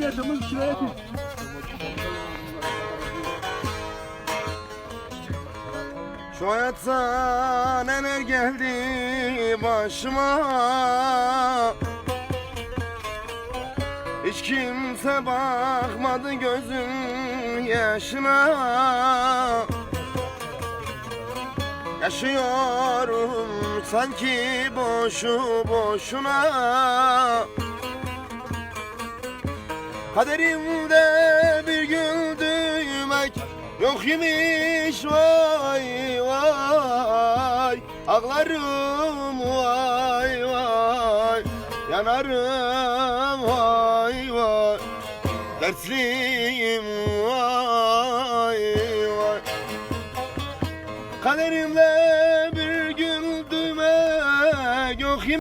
yaşamın şikayeti. Şu hayatta neler geldi başıma? Hiç kimse bakmadı gözüm yaşına. Yaşıyorum sanki boşu boşuna Kaderimde bir güldüğümek yok imiş vay vay. Ağlarım vay vay. Yanarım vay vay. Dertliyim vay vay. Kaderimle bir güldüğümek yok imiş